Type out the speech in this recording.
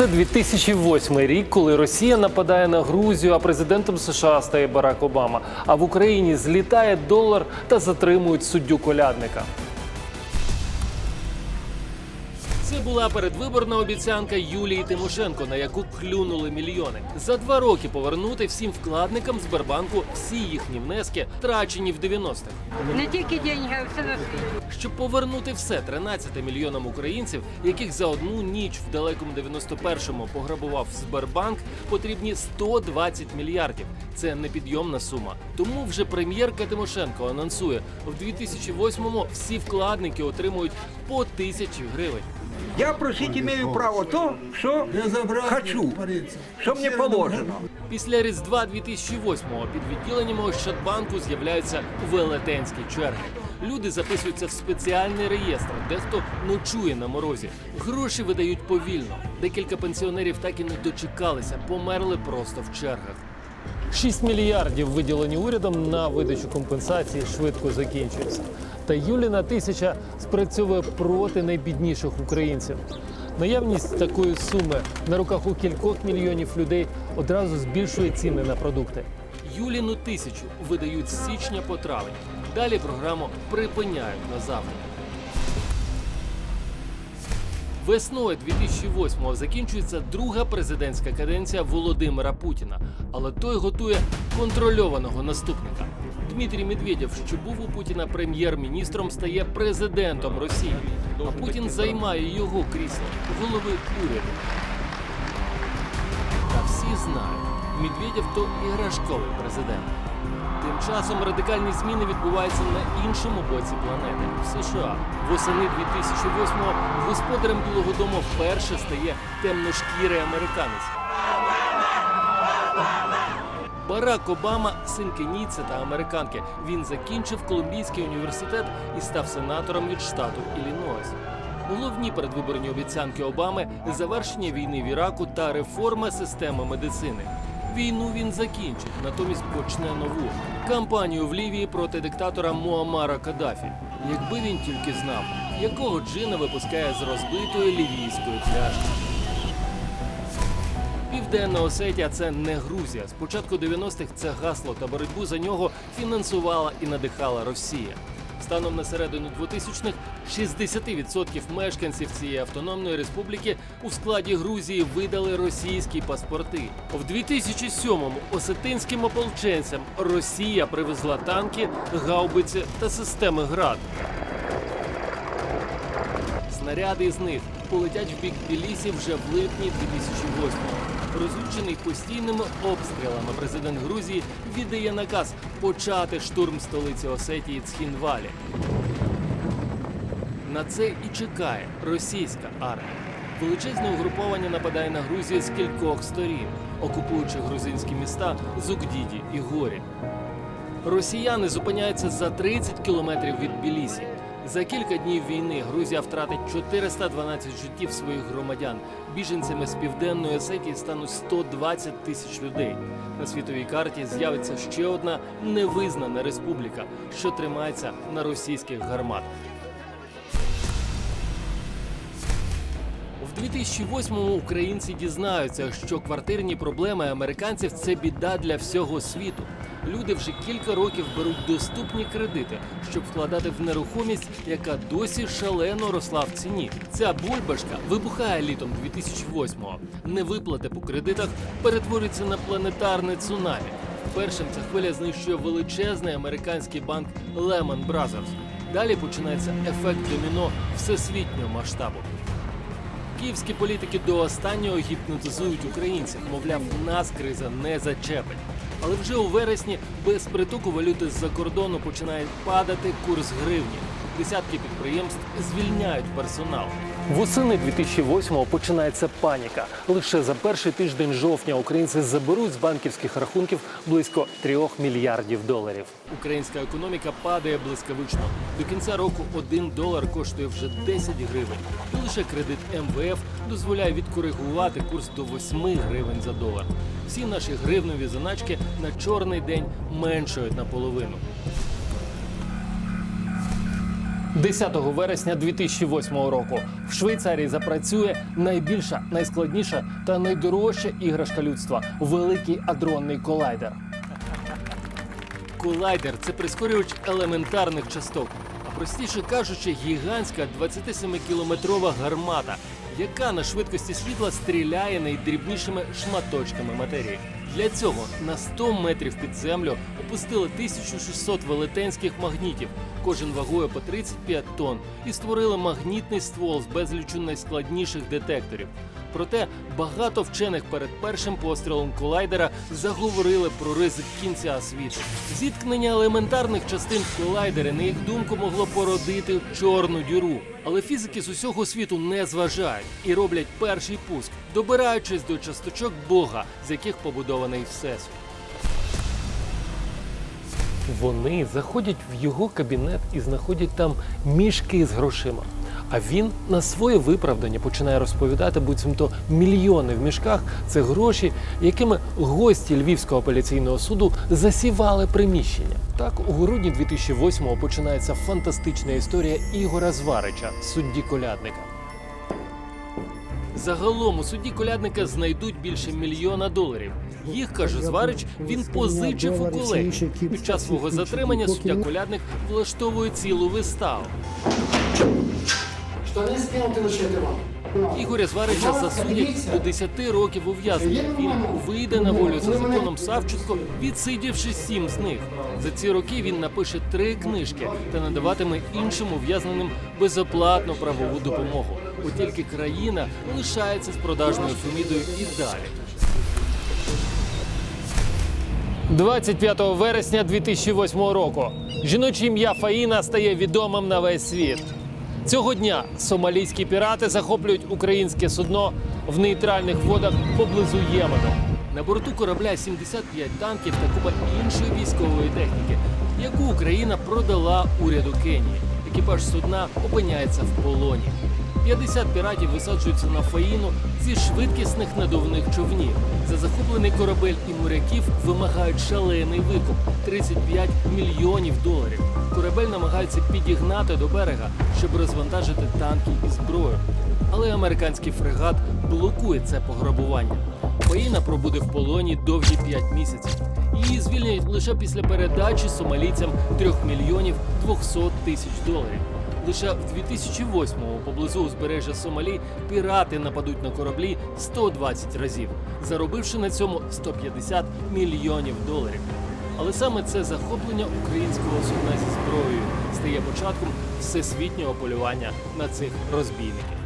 Це 2008 рік, коли Росія нападає на Грузію, а президентом США стає Барак Обама. А в Україні злітає долар та затримують суддю колядника. Це була передвиборна обіцянка Юлії Тимошенко, на яку клюнули мільйони. За два роки повернути всім вкладникам Сбербанку всі їхні внески, втрачені в 90-х. Не тільки деньги, а все на світі. Щоб повернути все 13 мільйонам українців, яких за одну ніч в далекому 91-му пограбував Сбербанк, потрібні 120 мільярдів. Це непідйомна сума. Тому вже прем'єрка Тимошенко анонсує, в 2008-му всі вкладники отримують по тисячі гривень. Я просить имею право то, что хочу, что мне положено. Після Різдва 2008-го під відділеннями Ощадбанку з'являються велетенські черги. Люди записуються в спеціальний реєстр, дехто ночує на морозі. Гроші видають повільно. Декілька пенсіонерів так і не дочекалися, померли просто в чергах. 6 мільярдів виділені урядом на видачу компенсації швидко закінчуються. Та Юліна тисяча спрацьовує проти найбідніших українців. Наявність такої суми на руках у кількох мільйонів людей одразу збільшує ціни на продукти. Юліну тисячу видають з січня по травень. Далі програму припиняють назавжди. Весною 2008-го закінчується друга президентська каденція Володимира Путіна, але той готує контрольованого наступника. Дмитрій Медведєв, що був у Путіна прем'єр-міністром, стає президентом Росії. А Путін займає його крісло голови уряду. Та всі знають, Медведєв то іграшковий президент. Тим часом радикальні зміни відбуваються на іншому боці планети в США. Восени 2008-го господарем Білого Дому вперше стає темношкірий американець. Барак Обама син кенійця та американки. Він закінчив Колумбійський університет і став сенатором від штату Іллінойс. Головні передвиборні обіцянки Обами завершення війни в Іраку та реформа системи медицини. Війну він закінчить, натомість почне нову кампанію в Лівії проти диктатора Муаммара Каддафі. Якби він тільки знав, якого джина випускає з розбитої лівійської пляшки. Південна Осетія це не Грузія. З початку 90-х це гасло та боротьбу за нього фінансувала і надихала Росія. Станом на середину 2000-х 60% мешканців цієї автономної республіки у складі Грузії видали російські паспорти. В 2007-му осетинським ополченцям Росія привезла танки, гаубиці та системи ГРАД. Снаряди з них полетять в бік Тбілісі вже в липні 2008-го. Розлючений постійними обстрілами президент Грузії віддає наказ почати штурм столиці Осетії Цхінвалі. На це і чекає російська армія. Величезне угруповання нападає на Грузію з кількох сторін, окупуючи грузинські міста Зугдіді і Горі. Росіяни зупиняються за 30 кілометрів від Білісі. За кілька днів війни Грузія втратить 412 життів своїх громадян. Біженцями з південної Осетії стануть 120 тисяч людей. На світовій карті з'явиться ще одна невизнана республіка, що тримається на російських гарматах. В 2008-му українці дізнаються, що квартирні проблеми американців це біда для всього світу. Люди вже кілька років беруть доступні кредити, щоб вкладати в нерухомість, яка досі шалено росла в ціні. Ця бульбашка вибухає літом 2008-го. Невиплати по кредитах перетворюються на планетарне цунамі. Першим ця хвиля знищує величезний американський банк Lehman Brothers. Далі починається ефект доміно всесвітнього масштабу. Київські політики до останнього гіпнотизують українців. Мовляв, нас криза не зачепить. Але вже у вересні без притоку валюти з-за кордону починає падати курс гривні. Десятки підприємств звільняють персонал. Восени 2008-го починається паніка. Лише за перший тиждень жовтня українці заберуть з банківських рахунків близько 3 мільярдів доларів. Українська економіка падає блискавично. До кінця року 1 долар коштує вже 10 гривень. І лише кредит МВФ дозволяє відкоригувати курс до 8 гривень за долар. Всі наші гривневі заначки на чорний день меншають наполовину. 10 вересня 2008 року в Швейцарії запрацює найбільша, найскладніша та найдорожча іграшка людства великий адронний колайдер. Колайдер це прискорювач елементарних часток, а простіше кажучи, гігантська 27-кілометрова гармата, яка на швидкості світла стріляє найдрібнішими шматочками матерії. Для цього на 100 метрів під землю опустили 1600 велетенських магнітів, кожен вагою по 35 тонн, і створили магнітний ствол з безлічу найскладніших детекторів. Проте багато вчених перед першим пострілом колайдера заговорили про ризик кінця світу. Зіткнення елементарних частин в колайдері, на їх думку, могло породити чорну діру. Але фізики з усього світу не зважають і роблять перший пуск, добираючись до часточок Бога, з яких побудований всесвіт. Вони заходять в його кабінет і знаходять там мішки з грошима. А він на своє виправдання починає розповідати, буцімто мільйони в мішках це гроші, якими гості Львівського апеляційного суду засівали приміщення. Так, у грудні 2008-го починається фантастична історія Ігора Зварича, судді колядника. Загалом у суді колядника знайдуть більше мільйона доларів. Їх каже Зварич, він позичив у колеги. Під час свого затримання суддя колядник влаштовує цілу виставу. Штани скинути лишити вам. Ігоря Зварича засудять до 10 років ув'язнення. Він вийде на волю за законом Савченко, відсидівши сім з них. За ці роки він напише три книжки та надаватиме іншим ув'язненим безоплатну правову допомогу. От тільки країна лишається з продажною Фемідою і далі. 25 вересня 2008 року жіноче ім'я Фаїна стає відомим на весь світ. Цього дня сомалійські пірати захоплюють українське судно в нейтральних водах поблизу Ємену. На борту корабля 75 танків та купа іншої військової техніки, яку Україна продала уряду Кенії. Екіпаж судна опиняється в полоні. 50 піратів висаджуються на Фаїну зі швидкісних надувних човнів. За захоплений корабель і моряків вимагають шалений викуп 35 мільйонів доларів. Корабель намагаються підігнати до берега, щоб розвантажити танки і зброю. Але американський фрегат блокує це пограбування. Фаїна пробуде в полоні довгі 5 місяців. Її звільнять лише після передачі сомалійцям 3 мільйонів 200 тисяч доларів. Лише в 2008-му поблизу узбережжя Сомалі пірати нападуть на кораблі 120 разів, заробивши на цьому 150 мільйонів доларів. Але саме це захоплення українського судна зі зброєю стає початком всесвітнього полювання на цих розбійників.